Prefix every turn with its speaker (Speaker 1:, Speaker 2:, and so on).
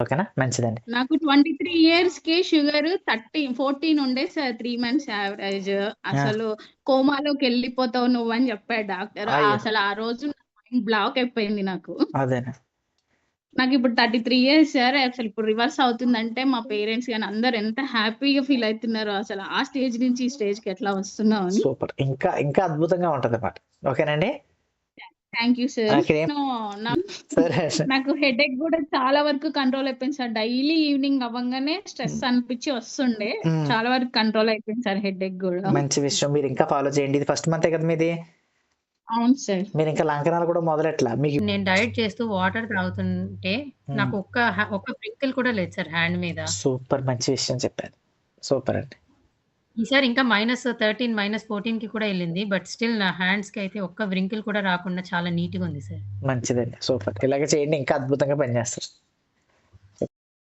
Speaker 1: ఓకేనా? మంచిదండి.
Speaker 2: నాకు ట్వంటీ త్రీ ఇయర్స్కి షుగర్ థర్టీ ఫోర్టీన్ ఉండే సార్ త్రీ మంత్స్ యావరేజ్. అసలు కోమాలోకి వెళ్ళిపోతావు నువ్వు అని చెప్పాడు డాక్టర్. అసలు ఆ రోజు మైండ్ బ్లాక్ అయిపోయింది నాకు.
Speaker 1: అదేనా?
Speaker 2: నాకు ఇప్పుడు థర్టీ త్రీ ఇయర్స్ సార్. అసలు ఇప్పుడు రివర్స్ అవుతుందంటే మా పేరెంట్స్ కానీ అందరు ఎంత హ్యాపీగా ఫీల్ అవుతున్నారు అసలు ఆ స్టేజ్ నుంచి ఈ స్టేజ్కి ఎట్లా వస్తున్నావు అని.
Speaker 1: సూపర్. ఇంకా ఇంకా అద్భుతంగా ఉంటది అన్నమాట ఓకేనండి?
Speaker 2: థ్యాంక్ యూ సార్
Speaker 1: నాకేం- సరే
Speaker 2: నాకు హెడేక్ కూడా చాలా వరకు కంట్రోల్ అయిపోయింది సార్. డైలీ ఈవినింగ్ అవ్వగానే స్ట్రెస్ అనిపించి వస్తుండే.
Speaker 1: మ్మ్.
Speaker 2: చాలా వరకు కంట్రోల్ అయిపోయింది సార్ హెడేక్ కూడా.
Speaker 1: మంచి విషయం. మీరు ఇంకా ఫాలో చేయండి. ఇది ఫస్ట్ మంతే కదా మీది?
Speaker 2: అవును సార్.
Speaker 1: మీరు ఇంకా లంకనాలు కూడా మొదలెట్లా? మీకు
Speaker 3: నేను డైట్ చేస్తూ వాటర్ తాగుతుంటే నాకు ఒక్క ఒక్క ప్రింకిల్ కూడా లేదు సార్ హ్యాండ్ మీద.
Speaker 1: సూపర్. మంచి విషయం చెప్పారు. సూపర్ అండి.
Speaker 3: ఈసారి ఇంకా మైనస్ థర్టీన్ మైనస్ ఫోర్టీన్కి కూడా వెళ్ళింది. బట్ స్టిల్ నా హ్యాండ్స్కి అయితే ఒక్క వ్రింకిల్ కూడా రాకుండా చాలా నీట్గా ఉంది సార్.
Speaker 1: మంచిదండి. సూపర్. ఇలాగే చేయండి. ఇంకా అద్భుతంగా పనిచేస్తారు.